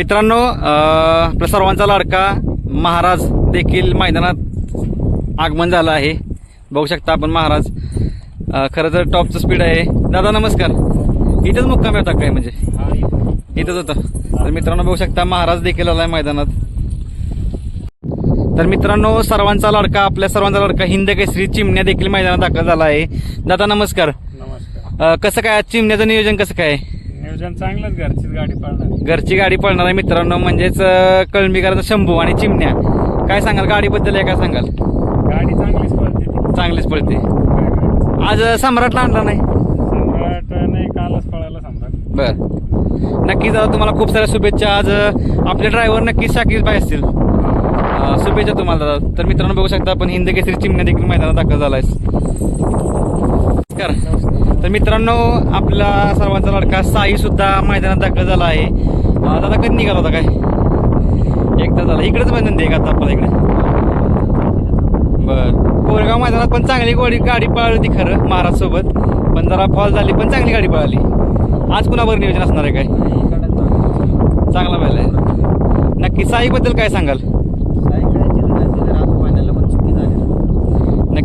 मित्रांनो आपल्या सर्वांचा लाडका महाराज देखील मैदानात आगमन झालं आहे. बघू शकता आपण महाराज. खरं तर टॉपचं स्पीड आहे. दादा नमस्कार. इथंच मुक्कामी होता काय म्हणजे? इथंच होता. तर मित्रांनो बघू शकता महाराज देखील आलाय मैदानात. तर मित्रांनो सर्वांचा लाडका आपल्या सर्वांचा लाडका हिंद केसरी चिमण्या देखील मैदानात दाखल झाला आहे. दादा नमस्कार. नमस्कार. कसं काय आज चिमण्याचं नियोजन कसं काय? आहे? नियोजन चांगलंच घरचीच गाडी पाळणार. घरची गाडी पळणार आहे मित्रांनो म्हणजेच अं, कळंबीकरांचा शंभू आणि चिमण्या. काय सांगाल गाडीबद्दल आहे काय सांगाल? गाडी चांगलीच पळते. ती. चांगलीच पळते. काय करायचं? आज अं, सम्राटला आणला नाही? सम्राट नाही कालच पळायला सम्राट. बर. नक्कीच दादा तुम्हाला खूप साऱ्या शुभेच्छा. आज अं, आपले ड्रायव्हर नक्कीच शाकीर भाई असतील. अं, शुभेच्छा तुम्हाला दादा. तर मित्रांनो बघू शकता आपण हिंद केसरी चिमण्या देखील मैदानात दाखल झालाय नमस्कार. मित्रांनो आपला सर्वांचा लडका साई सुद्धा मैदानात दाखल झाला आहे. दादा कधी निघाला होता काय? एकदा झाला. इकडेच मैदान दे का आता आपल्याला इकडे. बर. कोरगाव मैदानात पण चांगली गोडी गाडी पळाली होती खरं महाराज सोबत. पण जरा फॉल झाली पण चांगली गाडी पळाली. आज कुणावर नियोजन असणार आहे काय? चांगला पाहिलं आहे. नक्की साईबद्दल काय सांगाल?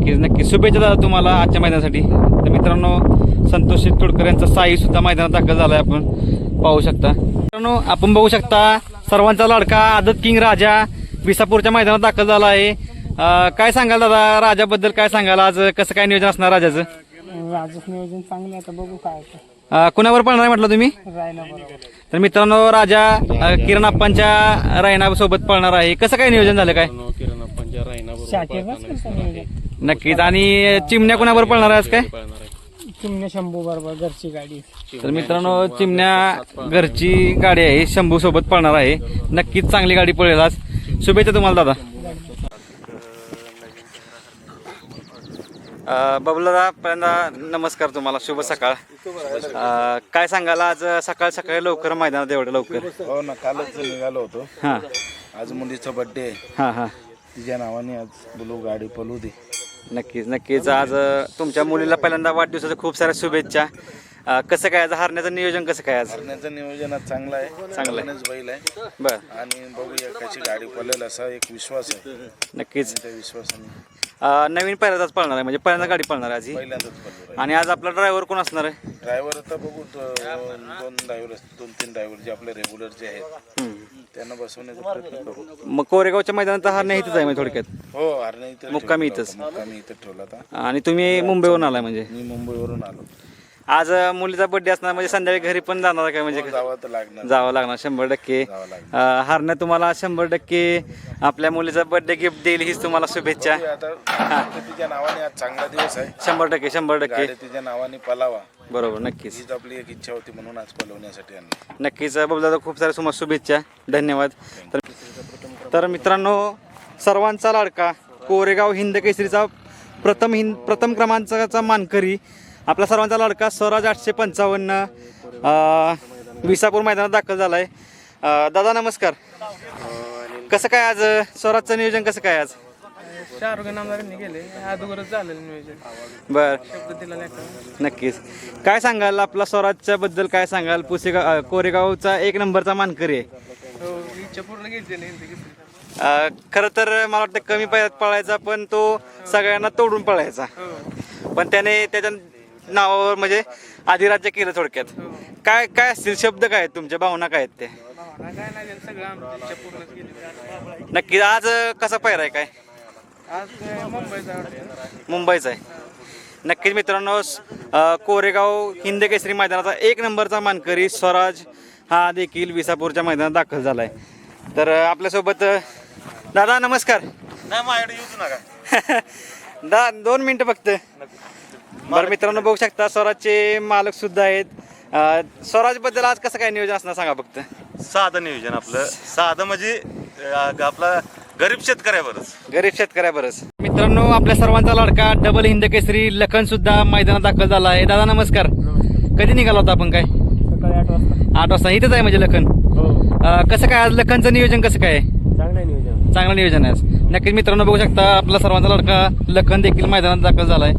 नक्कीच नक्कीच. शुभेच्छा दादा तुम्हाला आजच्या मैदानासाठी. तर मित्रांनो संतोष तोडकर यांचा साई सुद्धा मैदानात दाखल झालाय आपण. पाहू शकता. मित्रांनो आपण बघू शकता सर्वांचा लाडका आदत किंग राजा विसापूरच्या मैदानात दाखल झाला आहे. काय सांगाल दादा? राजाबद्दल काय सांगाल? आज कसं काय नियोजन असणार राजाचं? राजूच नियोजन चांगलं आता बघू काय कुणावर पळणार आहे म्हटलं तुम्ही? तर मित्रांनो राजा किरण अप्पांच्या रायना सोबत पळणार आहे. कसं काय नियोजन झालं काय? नियोजन? नक्कीच. आणि चिमण्या कुणावर पळणार आहे आज काय? चिमणे शंभू बरोबर घरची गाडी. तर मित्रांनो चिमण्या घरची गाडी आहे. शंभू सोबत पळणार आहे. नक्कीच चांगली गाडी पळेल आज. शुभेच्छा तुम्हाला दादा. बबलदा पहिल्यांदा नमस्कार तुम्हाला. शुभ सकाळ. अं, काय सांगाल आज? सकाळ सकाळी लवकर मैदानात एवढं लवकर. हो ना कालच निघालो होतो. हां. आज मुलीचा बर्थडे आहे. हां हां. तिच्या नावाने आज बोलू गाडी पळू दे. नक्कीच नक्कीच. आज अं, तुमच्या मुलीला पहिल्यांदा वाढदिवसाच्या खूप साऱ्या शुभेच्छा. अं, कसं काय आज हरण्याचं नियोजन कसं काय आज? करण्याचं नियोजन आज चांगलं आहे. चांगलं आहे. बैल आहे. बरं. आणि बघूया कशी गाडी पळेल असा एक विश्वास आहे. नक्कीच. त्या विश्वासाने अं, नवीन पहिल्यांदाच पळणार आहे म्हणजे पहिल्यांदा गाडी पळणार आहे आज ही? पहिल्यांदाच आणि आज आपला ड्रायव्हर कोण असणार आहे? ड्रायव्हर आता बघू दोन ड्रायव्हर दोन तीन ड्रायव्हर जे आपले रेग्युलर जे आहेत. हम्म. त्यांना बसवण्याचा प्रयत्न करू. मग कोरेगावच्या मैदानात हार नाही इथंच आहे म्हणजे थोडक्यात? हो हरणे इथं मुक्कामी ठेवला इथंच. होता. मुक्कामी इथं ठेवला होता. आणि तुम्ही मुंबईवरून आलाय म्हणजे? मी मुंबईवरून आलो. आज अं, मुलीचा बर्थडे असणार म्हणजे संध्याकाळी घरी पण जाणार काय म्हणजे? जावं तर लागणार. जावं लागणार शंभर टक्के. जावं लागणार. तुम्हाला शंभर टक्के आपल्या मुलीचा बर्थडे गिफ्ट देईल हीच तुम्हाला शुभेच्छा. आता तिच्या नावाने आज चांगला दिवस आहे. शंभर टक्के शंभर टक्के. गाडी तिच्या नावाने पलावा. बरोबर नक्कीच. हीच आपली एक इच्छा होती म्हणून आज पलवण्यासाठी आणली. नक्कीच बबला खूप साऱ्या तुम्हाला शुभेच्छा. धन्यवाद. तर तर मित्रांनो सर्वांचा लाडका. कोरेगाव हिंद केसरीचा प्रथम हिंद प्रथम क्रमांकाचा मानकरी. आपला सर्वांचा लाडका स्वराज आठशे पंचावन्न अं, विसापूर मैदानात दाखल झालाय. अं, दादा नमस्कार. कसं काय आज स्वराजचं नियोजन कसं काय आज? चार नामदारांनी गेले अगोदरच झालेलं नियोजन. बर. शब्द दिला नाही नक्कीच. काय सांगाल? आपला स्वराजच्या बद्दल काय सांगाल? पुसेगाव कोरेगावचा एक नंबरचा मानकरी आहे. हो इच्छा पूर्ण गेली अ, खरं तर मला वाटतं कमी पायात पळायचा पण तो सगळ्यांना तोडून पळायचा. पण त्याने त्याच्या नावावर म्हणजे अधिराज्य केलं थोडक्यात. काय काय असतील? शब्द काय आहेत तुमच्या? भावना काय आहेत ते? काय नाही सगळं आमची इच्छा पूर्णच गेली नक्की आज अ, कसा आहे काय? मुंबईचा आहे. नक्कीच मित्रांनो कोरेगाव हिंद केसरी मैदानाचा एक नंबरचा मानकरी स्वराज हा देखील विसापूरच्या मैदानात दाखल झाला आहे तर आपल्यासोबत दादा नमस्कार. नाही माझ्याकडे येऊच नका. दा दोन मिनिटं फक्त. बरं मित्रांनो बघू शकता स्वराजचे मालक सुद्धा आहेत. अं, स्वराजबद्दल आज कसं काय नियोजन असणार सांगा फक्त. साधं नियोजन आपलं. साधं म्हणजे आपला गरीब शेतकऱ्यावरच गरीब शेतकऱ्याबरच मित्रांनो आपल्या सर्वांचा लाडका डबल हिंद केसरी लखन सुद्धा मैदानात दाखल झाला आहे. दादा नमस्कार. कधी निघाला होता आपण काय? सकाळी आठ वाजता. आठ वाजता. इथंच आहे म्हणजे लखन? हो. अं, कसं काय आज लखनचं नियोजन कसं काय? आहे? चांगलं नियोजन. चांगलं नियोजन आहे आज. नक्कीच मित्रांनो बघू शकता आपला सर्वांचा लाडका लखन देखील मैदानात दाखल झालाय.